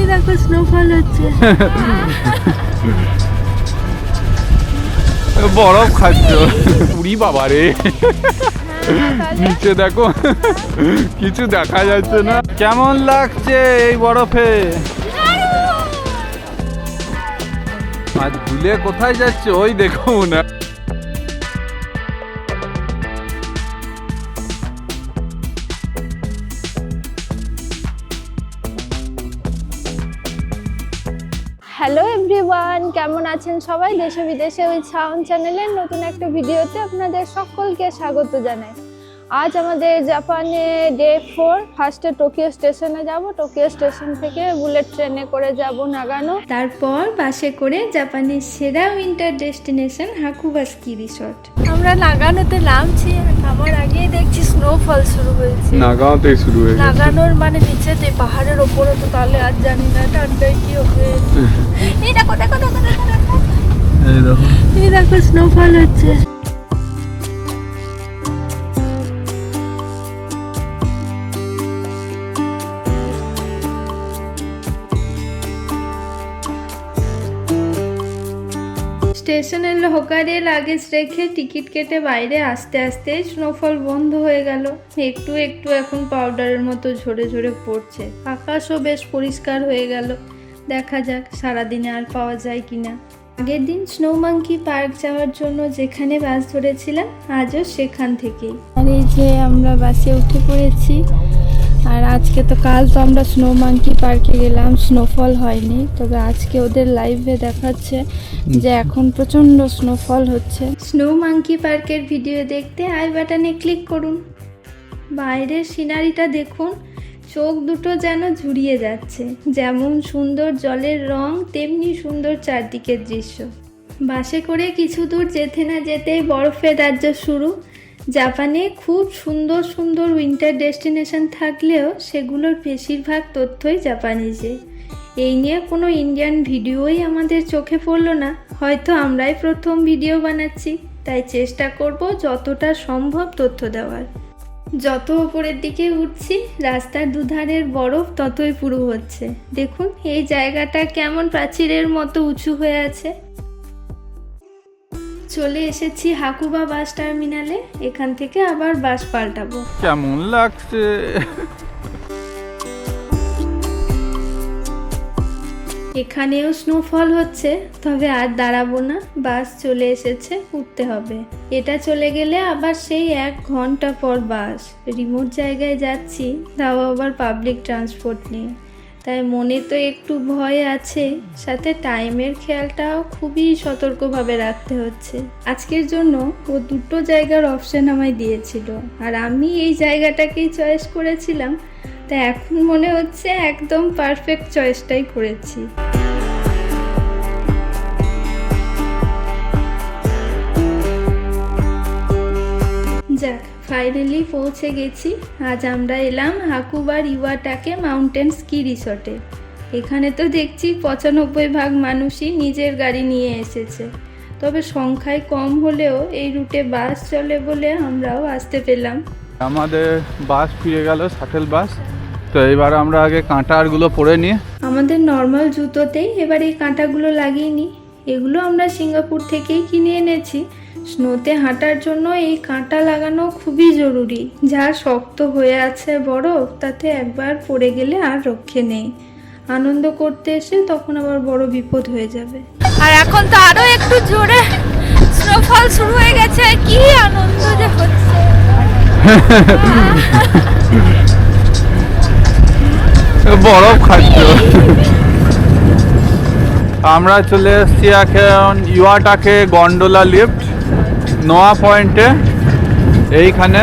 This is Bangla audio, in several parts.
এই দেখো স্নোফল হচ্ছে। বরফ খাচ্ছ। উড়ি বাবা রে। নিচে দেখো। কিছু দেখা যাচ্ছে না। কেমন লাগছে এই বরফে? আজ ভুলে কোথায় যাচ্ছে? ওই দেখো না আছেন সবাই দেশে বিদেশে ওই সাউন্ড চ্যানেলের নতুন একটা ভিডিওতে আপনাদের সকলকে স্বাগত জানাই। আজ আমাদের জাপানে ডে ফোর ফার্স্টে টোকিও স্টেশনে যাব। টোকিও স্টেশন থেকে বুলেট ট্রেনে করে যাব নাগানো। তারপর বাসে করে জাপানের সেরা উইন্টার ডেস্টিনেশন হাকুবাস্কি রিসর্ট আমরা নাগানোতে নামছি আমার আগেই দেখছি স্নোফল শুরু হয়েছে। নাগাওতেই শুরু হয়েছে নাগানোর মানে নিচেতে পাহাড়ের ওপরে তো তাহলে আর জানি না ঠান্ডায় কি হবে। এই দেখো দেখো দেখো দেখো দেখো। এই দেখো। এই দেখো স্নোফল হচ্ছে। স্টেশনের হোকারে লাগেজ রেখে টিকিট কেটে বাইরে আসতে আসতে স্নোফল বন্ধ হয়ে গেল। একটু একটু এখন পাউডারের মতো ঝরে ঝরে পড়ছে। আকাশও বেশ পরিষ্কার হয়ে গেল। দেখা যাক সারাদিনে আর পাওয়া যায় কিনা। আগের দিন স্নোমাঙ্কি পার্ক যাওয়ার জন্য যেখানে বাস ধরেছিলাম, আজও সেখান থেকেই। আর এই যে আমরা বাসে উঠে পড়েছি আর আজকে তো কাল তো আমরা স্নো মাঙ্কি পার্কে গেলাম। স্নোফল হয়নি। তবে আজকে ওদের লাইভে দেখাচ্ছে যে এখন প্রচণ্ড স্নোফল হচ্ছে। স্নো মাঙ্কি পার্কের ভিডিও দেখতে আই বাটনে ক্লিক করুন। বাইরের সিনারিটা দেখুন। চোখ দুটো যেন ঝুরিয়ে যাচ্ছে। যেমন সুন্দর জলের রং, তেমনি সুন্দর চারদিকের দৃশ্য। বাসে করে কিছু দূর যেতে না যেতেই বরফের রাজ্য শুরু। জাপানে খুব সুন্দর সুন্দর উইন্টার ডেস্টিনেশন থাকলেও সেগুলোর বেশিরভাগ তথ্যই জাপানিজে। এই নিয়ে কোনো ইন্ডিয়ান ভিডিওই আমাদের চোখে পড়ল না। হয়তো আমরাই প্রথম ভিডিও বানাচ্ছি, তাই চেষ্টা করব যতটা সম্ভব তথ্য দেওয়ার। যত ওপরের দিকে উঠছি, রাস্তার দুধারের বরফ ততই পুরু হচ্ছে। দেখুন, এই জায়গাটা কেমন প্রাচীরের মতো উঁচু হয়ে আছে। চলে এসেছি হাকুবা বাস টার্মিনালে। এখান থেকে আবার বাস পাল্টাবো। কেমন লাগছে? এখানেও স্নোফল হচ্ছে তবে আর দাঁড়াবো না বাস চলে এসেছে উঠতে হবে। এটা চলে গেলে আবার সেই এক ঘণ্টা পর বাস। রিমোট জায়গায় যাচ্ছি তাও আবার পাবলিক ট্রান্সপোর্ট নিয়ে। তাই মনে তো একটু ভয় আছে। সাথে টাইমের খেয়ালটাও খুবই সতর্কভাবে রাখতে হচ্ছে। আজকের জন্য ও দুটো জায়গার অপশান আমায় দিয়েছিল। আর আমি এই জায়গাটাকেই চয়েস করেছিলাম। তাই এখন মনে হচ্ছে একদম পারফেক্ট চয়েসটাই করেছি। যাক ফাইনালি পৌঁছে গেছি। আজ আমরা এলাম হাকুবার ইওয়াটাকে মাউন্টেন স্কি রিসর্টে। এখানে তো দেখছি পঁচানব্বই ভাগ মানুষই নিজের গাড়ি নিয়ে এসেছে। তবে সংখ্যায় কম হলেও এই রুটে বাস চলে বলে আমরাও আসতে পেলাম। আমাদের বাস ফিরে গেল শাটেল বাস। তো এবার আমরা আগে কাঁটারগুলো পরে নিয়ে আমাদের নর্মাল জুতোতেই এবার এই কাঁটাগুলো লাগিয়ে নিই। এগুলো আমরা সিঙ্গাপুর থেকেই কিনে এনেছি। স্নোতে হাঁটার জন্য এই কাঁটা লাগানো খুবই জরুরি। যা শক্ত হয়ে আছে বরফ তাতে একবার পড়ে গেলে আর রক্ষে নেই। আনন্দ করতে এসে তখন আবার বড় বিপদ হয়ে যাবে। আর এখন তো আরও একটু জোরে স্নোফল শুরু হয়ে গেছে। কি আনন্দ যে হচ্ছে। বরফ খাচ্ছ। আমরা চলে এসেছি এখন ইউয়াটাকে গন্ডোলা লিফট। নোয়া পয়েন্টে এইখানে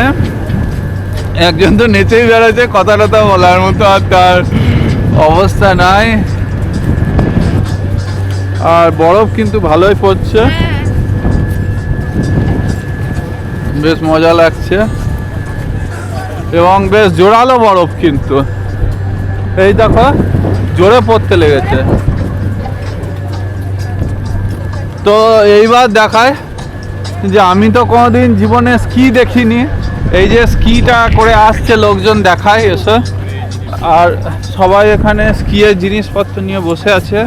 একজন তো নেচেই বেড়াচ্ছে, কথা টথা বলার মতো আর তার অবস্থা নাই। আর বরফ কিন্তু ভালোই পড়ছে। বেশ মজা লাগছে। এবং বেশ জোরালো বরফ কিন্তু। এই দেখো, জোরে পড়তে লেগেছে। তো এইবার দেখায় যে আমি তো কোনোদিন জীবনে স্কি দেখিনি। এই যে স্কিটা করে আসছে লোকজন দেখায় এসে। আর সবাই এখানে স্কিয়ের জিনিসপত্র নিয়ে বসে আছে।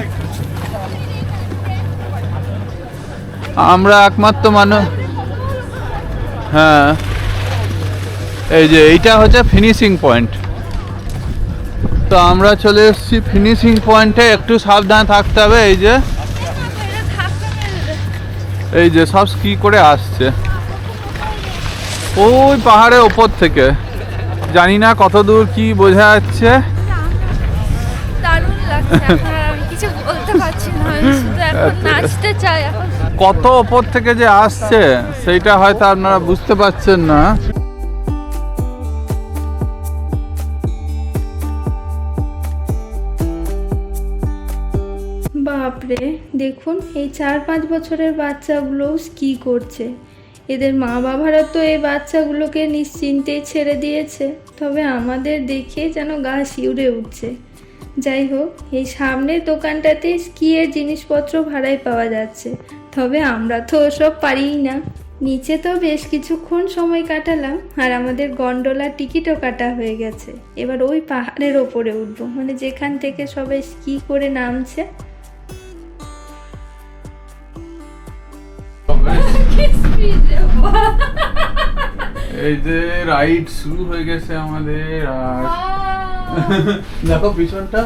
আমরা একমাত্র মানুষ হ্যাঁ। এই যে এইটা হচ্ছে ফিনিশিং পয়েন্ট তো আমরা চলে এসেছি ফিনিশিং পয়েন্টে একটু সাবধান থাকতে হবে, এই যে। এই যে সব স্কি করে আসছে? ওই পাহাড়ের ওপর থেকে। জানি না কত দূর কি বোঝা যাচ্ছে। কত ওপর থেকে যে আসছে সেইটা হয়তো আপনারা বুঝতে পারছেন না। দেখুন, এই চার পাঁচ বছরের বাচ্চাগুলোও স্কি করছে? এদের মা বাবারা তো এই বাচ্চাগুলোকে নিশ্চিন্তেই ছেড়ে দিয়েছে। তবে আমাদের দেখে যেন গা শিউরে উঠছে। যাই হোক, এই সামনের দোকানটাতে স্কিয়ের জিনিসপত্র ভাড়ায় পাওয়া যাচ্ছে? তবে আমরা তো ওসব পারিই না। নিচে তো বেশ কিছুক্ষণ সময় কাটালাম, আর আমাদের গন্ডোলার টিকিটও কাটা হয়ে গেছে। এবার ওই পাহাড়ের ওপরে উঠবো। মানে যেখান থেকে সবাই স্কি করে নামছে। এই যে রাইড শুরু হয়ে গেছে আমাদের আর দেখো পিছনটা।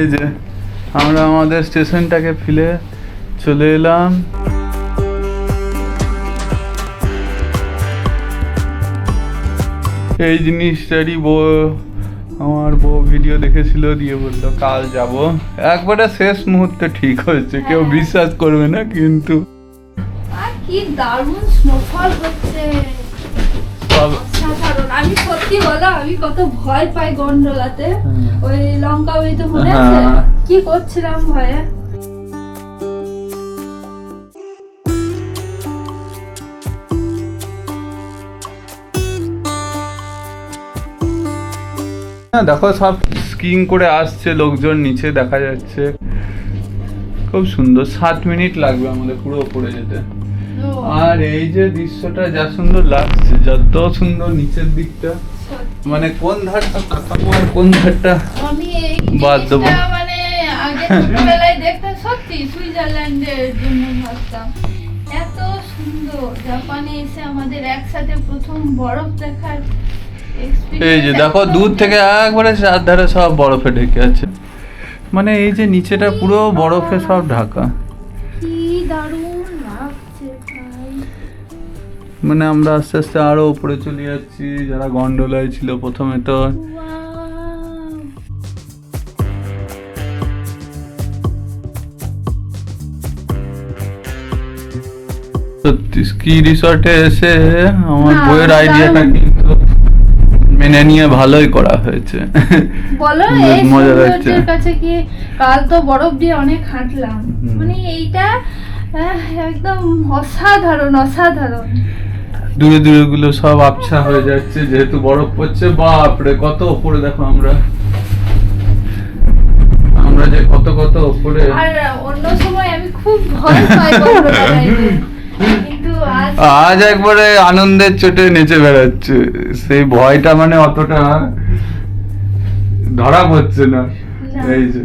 এই যে আমরা আমাদের স্টেশনটাকে ফিলে চলে এলাম। এই জিনিসটারই বউ আমার বউ ভিডিও দেখেছিল দিয়ে বলল কাল যাব। একবারে শেষ মুহূর্তে ঠিক হয়েছে কেউ বিশ্বাস করবে না কিন্তু। কি দারুণ স্নোফল হচ্ছে। আমি সত্যি বলো আমি কত ভয় পাই গন্ডোলাতে। ওই লঙ্কা ওই তো মনে আছে? হ্যাঁ। কি করছিলাম ভয়ে? হ্যাঁ দেখো সব স্কিং করে আসছে লোকজন নিচে দেখা যাচ্ছে। খুব সুন্দর। সাত মিনিট লাগবে আমাদের পুরো উপরে যেতে। আর এই যে দৃশ্যটা যা সুন্দর লাগছে যত সুন্দর নিচের দিকটা মানে কোন ধারটা তাকাবো আর কোন ধারটা? আমি এই বাদ দেবো। মানে আগে ছোটবেলায় দেখতাম সত্যি সুইজারল্যান্ডের জন্য ভাবতাম। এত সুন্দর জাপানে এসে আমাদের একসাথে প্রথম বরফ দেখার এই যে দেখো দূর থেকে একবারে চারধারে সব বরফে ঢেকে আছে। মানে এই যে নিচেটা পুরো বরফে সব ঢাকা। কি দারুণ মানে আমরা আস্তে আস্তে আরও উপরে চলে যাচ্ছি যারা গন্ডোলায় ছিল প্রথমে তো। সত্যি স্কি রিসর্টে এসে আমার বইয়ের আইডিয়াটা কিন্তু মেনে নিয়ে ভালোই করা হয়েছে। বলো মজা লাগছে। কাছে কি কাল তো বরফ দিয়ে অনেক হাঁটলাম? মানে এইটা একদম অসাধারণ অসাধারণ। দূরে দূরে গুলো সব আবছা হয়ে যাচ্ছে যেহেতু বরফ পড়ছে বাপরে কত উপরে দেখো আমরা। আমরা যে কত কত উপরে আর অন্য সময় আমি খুব ভয় পাই আজ একবারে আনন্দের চোটে নেচে বেড়াচ্ছে। সেই ভয়টা মানে অতটা ধরা পড়ছে না। এই যে।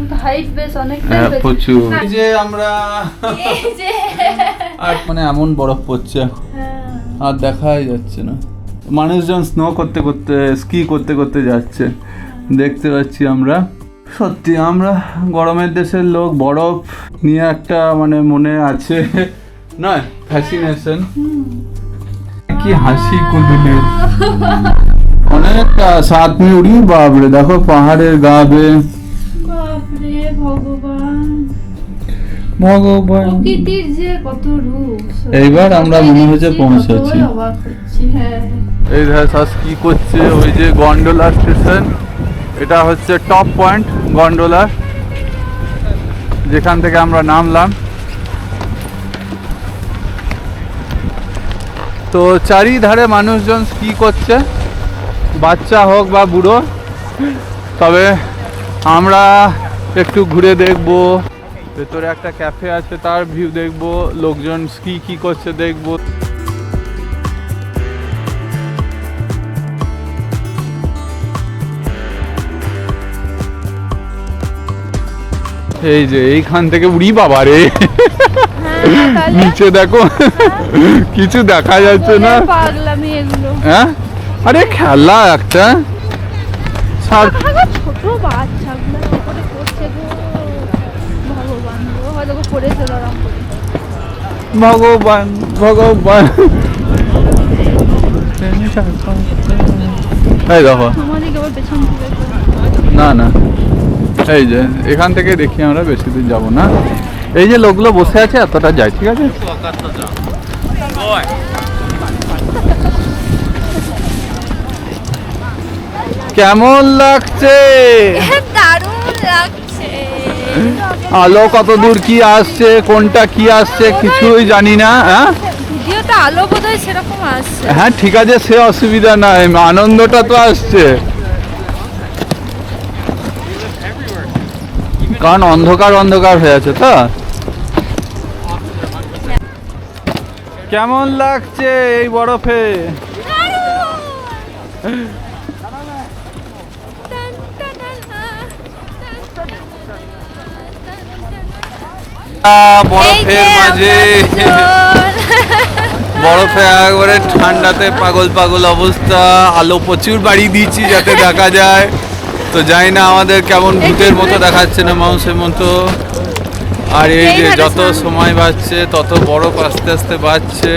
এখন তো হাইট বেশ হ্যাঁ প্রচুর। এই যে আমরা আর মানে এমন বরফ পড়ছে। হ্যাঁ। আর দেখাই যাচ্ছে না। মানুষজন স্নো করতে করতে স্কি করতে করতে যাচ্ছে। দেখতে পাচ্ছি আমরা। সত্যি আমরা গরমের দেশের লোক বরফ নিয়ে একটা মানে মনে আছে। নয় ফ্যাসিনেশন কি হাসি কুদুলি অনেকটা সাত মিনিট উড়ি বাবরে দেখো পাহাড়ের গা বে ভগবান। ভগবান। প্রকৃতির যে কত রূপ এইবার আমরা মনে হচ্ছে পৌঁছেছি। হ্যাঁ। এই ধারে শ্বাস কি করছে? ওই যে গন্ডোলা স্টেশন এটা হচ্ছে টপ পয়েন্ট গন্ডোলার যেখান থেকে আমরা নামলাম। তো চারিধারে মানুষজন স্কি করছে? বাচ্চা হোক বা বুড়ো তবে আমরা একটু ঘুরে দেখব। ভেতরে একটা ক্যাফে আছে তার ভিউ দেখব। লোকজন কি কি করছে দেখব। এই যে এইখান থেকে উড়ি বাবা রে। নিচে দেখো। কিছু দেখা যাচ্ছে না। হ্যাঁ? আরে খেলা একটা। ছোট বাচ্চা। করে ভগবান ভগবান। এই দেখো না না। এই যে এখান থেকে দেখি আমরা বেশি দূর যাব না। এই যে লোকগুলো বসে আছে এতটা যায় ঠিক আছে? কেমন লাগছে? দারুণ লাগছে। আলো কত দূর কি আসছে কোনটা কি আসছে কিছুই জানি না হ্যাঁ? আলো বোধহয় সেরকম আসছে। হ্যাঁ ঠিক আছে সে অসুবিধা নাই আনন্দটা তো আসছে। কারণ অন্ধকার অন্ধকার হয়ে আছে তো। কেমন লাগছে এই বরফে? বরফের মাঝে। বরফে একবারে ঠান্ডাতে পাগল পাগল অবস্থা। আলো প্রচুর বাড়িয়ে দিয়েছি যাতে দেখা যায়। তো জানি না আমাদের কেমন ভূতের মতো দেখাচ্ছে না মানুষের মতো। আর এই যে যত সময় বাড়ছে তত বরফ আস্তে আস্তে বাড়ছে।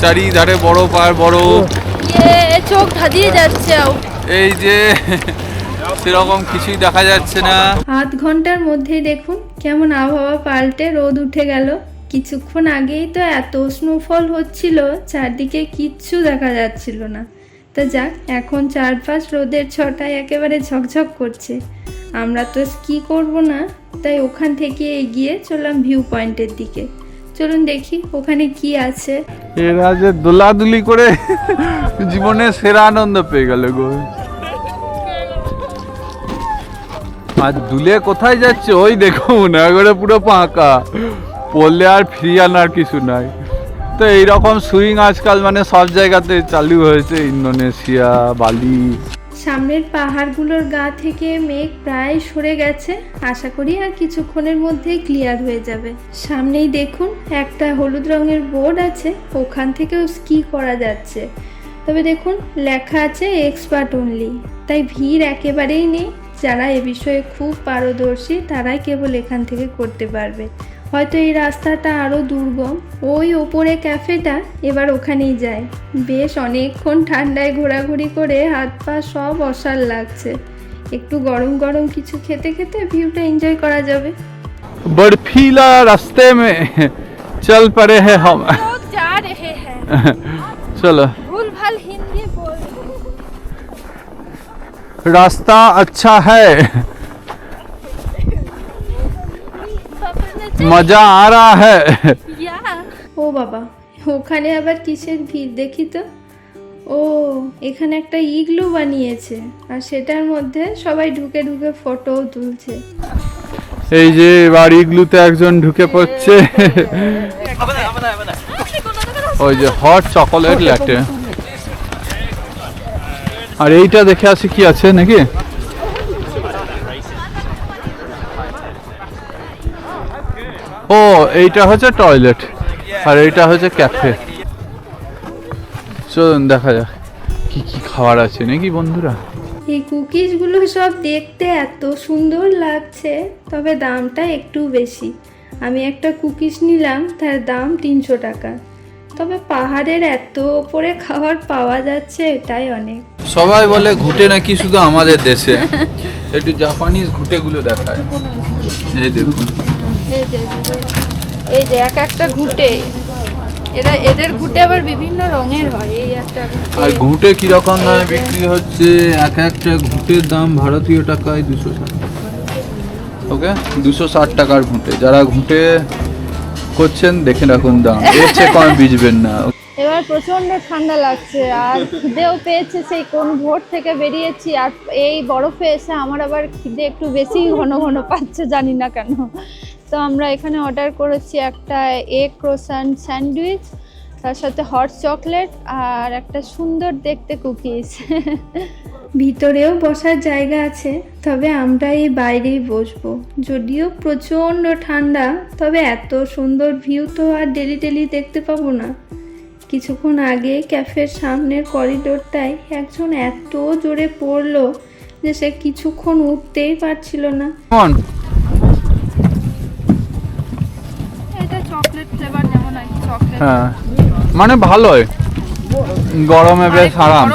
চারিধারে বরফ আর বরফ। ইয়ে চোখ ধাঁধিয়ে যাচ্ছে। এই যে সেরকম কিছুই দেখা যাচ্ছে না। আধ ঘণ্টার মধ্যেই দেখুন কেমন আবহাওয়া পাল্টে রোদ উঠে গেল। কিছুক্ষণ আগেই তো এত স্নোফল হচ্ছিল চারদিকে কিচ্ছু দেখা যাচ্ছিল না। তা যাক এখন চারপাশ রোদের ছটায় একেবারে ঝকঝক করছে। আমরা তো স্কি করব না তাই ওখান থেকে এগিয়ে চললাম ভিউ পয়েন্টের দিকে। চলুন দেখি ওখানে কি আছে। এরা যে দোলাদুলি করে জীবনে সেরা আনন্দ পেয়ে গেল গো। আর দুলে কোথায় যাচ্ছে? ওই দেখুন একবারে পুরো ফাঁকা। পড়লে আর ফিরিয়ে আনার কিছু নাই। তো এইরকম সুইং আজকাল মানে সব জায়গাতে চালু হয়েছে, ইন্দোনেশিয়া, বালি। সামনের পাহাড়গুলোর গা থেকে মেঘ প্রায় সরে গেছে। আশা করি আর কিছুক্ষণের মধ্যেই ক্লিয়ার হয়ে যাবে। সামনেই দেখুন, একটা হলুদ রঙের বোর্ড আছে। ওখান থেকেও স্কি করা যাচ্ছে। তবে দেখুন, লেখা আছে এক্সপার্ট অনলি তাই ভিড় একেবারেই নেই। যারা এ বিষয়ে খুব পারদর্শী তারাই কেবল এখান থেকে করতে পারবে হয়তো এই রাস্তাটা আরও দুর্গম ওই ওপরে ক্যাফেটা এবার ওখানেই যায় বেশ অনেকক্ষণ ঠান্ডায় ঘোরাঘুরি করে হাত পা সব অসার লাগছে একটু গরম গরম কিছু খেতে খেতে ভিউটা এনজয় করা যাবে बर्फीला रास्ते में चल पड़े हैं हम लोग जा रहे हैं चलो रास्ता अच्छा है सपने मजा आ रहा है या ও বাবা ওখানে আবার কিসের ভিড় দেখি তো ও এখানে একটা ইগলু বানিয়েছে আর সেটার মধ্যে সবাই ঢুকে ঢুকে ফটোও তুলছে এই যে বাড়িগুলোতে একজন ঢুকে পড়ছে ওই যে হট চকোলেট ল্যাটে আর এইটা দেখে আসি কি আছে, নাকি? ও, এইটা হচ্ছে টয়লেট, আর এইটা হচ্ছে ক্যাফে। চলুন দেখা যাক, কি কি খাবার আছে নাকি বন্ধুরা? এই কুকিজগুলো সব দেখতে এত সুন্দর লাগছে, তবে দামটা একটু বেশি। আমি একটা কুকিজ নিলাম, তার দাম তিনশো টাকা। তবে পাহাড়ের এত ওপরে খাবার পাওয়া যাচ্ছে এটাই অনেক। সবাই বলে ঘুটে নাকি শুধু আমাদের দেশে? একটু জাপানিজ ঘুটেগুলো দেখায়। এই দেখুন। এই যে এক একটা ঘুটে। এরা এদের ঘুটে আবার বিভিন্ন রঙের হয় এই একটা আর ঘুঁটে কীরকম দামে বিক্রি হচ্ছে? এক একটা ঘুঁটের দাম ভারতীয় টাকায় দুশো ষাট। ওকে? দুশো ষাট টাকার ঘুঁটে। যারা ঘুঁটে করছেন, দেখে রাখুন দাম। এর চেয়ে কম বিজবেন না। এবার প্রচণ্ড ঠান্ডা লাগছে, আর খিদেও পেয়েছে সেই কোন ভোর থেকে বেরিয়েছি, আর এই বরফে এসে আমার আবার খিদে একটু বেশি ঘন ঘন পাচ্ছে, জানি না কেন। তো আমরা এখানে অর্ডার করেছি একটা এগ ক্রোসান স্যান্ডউইচ তার সাথে হট চকলেট আর একটা সুন্দর দেখতে কুকিজ ভিতরেও বসার জায়গা আছে তবে আমরা এই বাইরেই বসবো। যদিও প্রচণ্ড ঠান্ডা তবে এত সুন্দর ভিউ তো আর ডেলি ডেলি দেখতে পাবো না। কিছুক্ষণ আগে ক্যাফের সামনের করিডোরটায় একজন এত জোরে পড়ল যে সে কিছুক্ষণ উঠতেই পারছিল না। এটা চকলেট ফ্লেভার যেমন চকলেট। হ্যাঁ। মানে ভালোই। গরমে বেশ আরাম।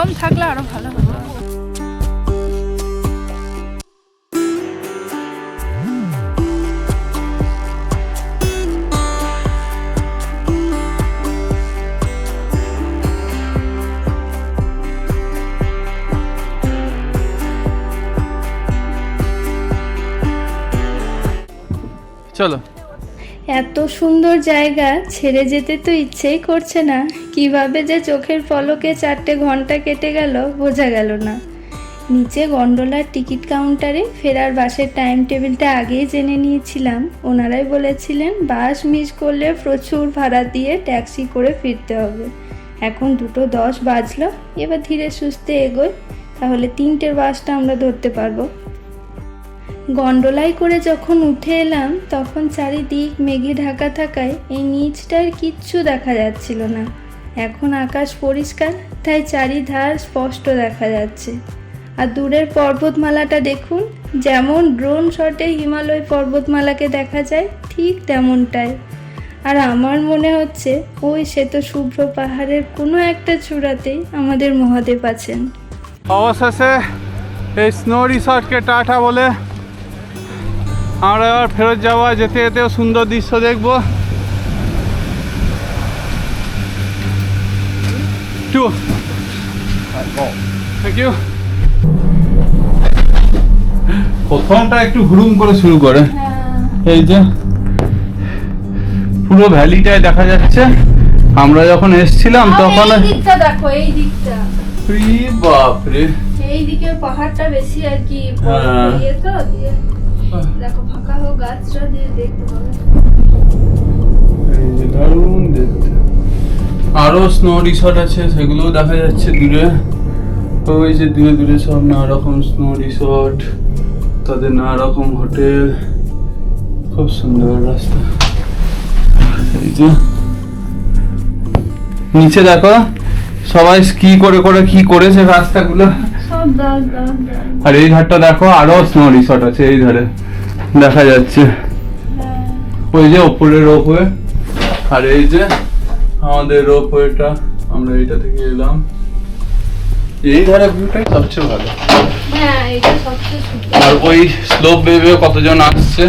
চলো। এত সুন্দর জায়গা, ছেড়ে যেতে তো ইচ্ছেই করছে না। কীভাবে যে চোখের পলকে চারটে ঘণ্টা কেটে গেল, বোঝা গেল না। নিচে গন্ডোলার টিকিট কাউন্টারে ফেরার বাসের টাইম টেবিলটা আগেই জেনে নিয়েছিলাম। ওনারাই বলেছিলেন, বাস মিস করলে প্রচুর ভাড়া দিয়ে ট্যাক্সি করে ফিরতে হবে। এখন দুটো দশ বাজলো, এবার ধীরে সুস্থে এগোয় তাহলে তিনটের বাসটা আমরা ধরতে পারব। গন্ডোলায় করে যখন উঠে এলাম, তখন চারিদিক মেঘে ঢাকা থাকায় এই নিচটার কিচ্ছু দেখা যাচ্ছিল না। এখন আকাশ পরিষ্কার, তাই চারিধার স্পষ্ট দেখা যাচ্ছে। আর দূরের পর্বতমালাটা দেখুন, যেমন ড্রোন শটে হিমালয় পর্বতমালাকে দেখা যায়, ঠিক তেমনটাই। আর আমার মনে হচ্ছে, ওই শ্বেত শুভ্র পাহাড়ের কোনো একটা চূড়াতেই আমাদের মহাদেব আছেন। অবশেষে এই স্নো রিসর্টকে টাটা বলে আমরা এবার ফেরত যাব যেতে যেতেও সুন্দর দৃশ্য দেখব। টু। থ্যাংক ইউ প্রথমটা একটু হুড়ুম করে শুরু করে। এই যে পুরো ভ্যালিটাই দেখা যাচ্ছে। আমরা যখন এসছিলাম তখন দেখো এই দিকটা। বাপরে। এই দিকের পাহাড়টা বেশি আর কি হ্যাঁ। ইয়ে তো ফাঁকা দিয়ে দেখতে পাবে এই যে দারুণ দেখতে। আরও স্নো রিসর্ট আছে সেগুলোও দেখা যাচ্ছে দূরে। ওই যে দূরে দূরে সব নানা রকম স্নো রিসর্ট তাদের নানা রকম হোটেল। খুব সুন্দর রাস্তা। এই যে নিচে দেখো সবাই স্কি করে করে কি করেছে রাস্তাগুলো। আর এই ধারটা দেখো আরও স্নো রিসর্ট আছে এই ধারে। দেখা যাচ্ছে। ওই যে উপরের রোপ হয়ে আর এই যে আমাদের রোপ হয়েটা আমরা এটা থেকে এলাম। এই ধারে ভিউটাই সবচেয়ে ভালো। হ্যাঁ আর ওই স্লোপ বেবে কতজন আসছে?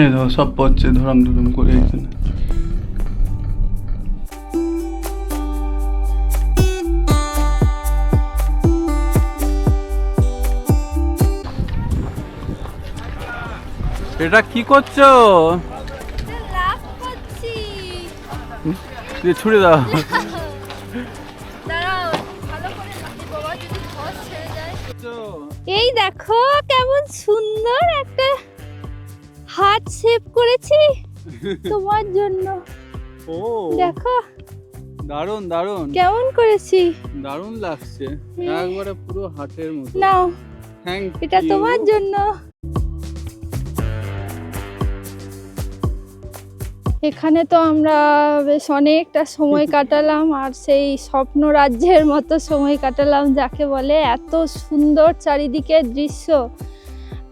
এই দেখো সব পড়ছে ধরম ধরম করে এখানে এটা কি করছ? দিয়ে ছুড়ে দাও। দাঁড়াও ভালো করে যদি বাবা যদি ধস ছেড়ে যায় এই দেখো কেমন সুন্দর একটা হাত শেপ করেছি তোমার জন্য। ও। দেখো। দারুণ দারুণ। কেমন করেছি? দারুণ লাগছে। একবারে পুরো হাটের মতো। নাও থ্যাংক এটা তোমার জন্য। এখানে তো আমরা বেশ অনেকটা সময় কাটালাম আর সেই স্বপ্ন রাজ্যের মতো সময় কাটালাম যাকে বলে এত সুন্দর চারিদিকের দৃশ্য।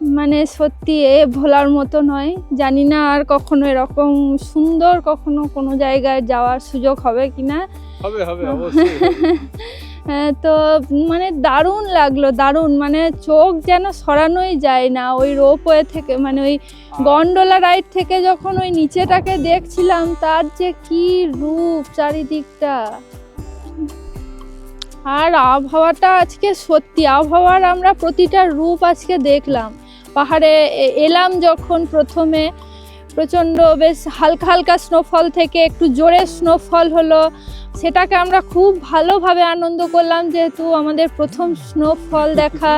মানে সত্যি এ ভোলার মতো নয়। জানি না আর কখনো এরকম সুন্দর কখনো কোনো জায়গায় যাওয়ার সুযোগ হবে কিনা। হবে হবে অবশ্যই হ্যাঁ, তো মানে দারুণ লাগল দারুণ। মানে চোখ যেন সরানোই যায় না। ওই রোপওয়ে থেকে মানে ওই গন্ডোলা রাইড থেকে যখন ওই নিচেটাকে দেখছিলাম তার যে কি রূপ চারিদিকটা। আর আবহাওয়াটা আজকে সত্যি আবহাওয়ার আমরা প্রতিটা রূপ আজকে দেখলাম। পাহাড়ে এলাম যখন প্রথমে। প্রচণ্ড বেশ হালকা হালকা স্নোফল থেকে একটু জোরে স্নোফল হলো। সেটাকে আমরা খুব ভালোভাবে আনন্দ করলাম, যেহেতু আমাদের প্রথম স্নোফল দেখা।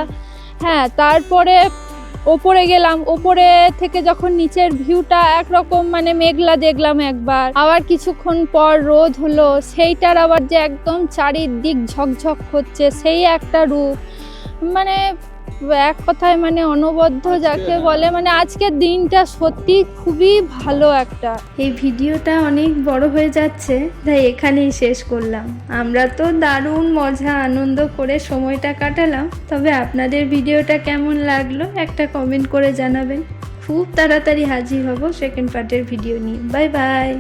হ্যাঁ তারপরে ওপরে গেলাম। ওপরে থেকে যখন নিচের ভিউটা একরকম মানে মেঘলা দেখলাম একবার। আবার কিছুক্ষণ পর রোদ হলো। সেইটার আবার যে একদম চারিদিক ঝকঝক হচ্ছে, সেই একটা রূপ। মানে এক কথায় মানে অনবদ্য যাকে বলে মানে আজকের দিনটা সত্যি খুবই ভালো একটা। এই ভিডিওটা অনেক বড় হয়ে যাচ্ছে তাই এখানেই শেষ করলাম। আমরা তো দারুণ মজা আনন্দ করে সময়টা কাটালাম তবে আপনাদের ভিডিওটা কেমন লাগল একটা কমেন্ট করে জানাবেন। খুব তাড়াতাড়ি হাজির হব সেকেন্ড পার্টের ভিডিও নিয়ে। Bye bye.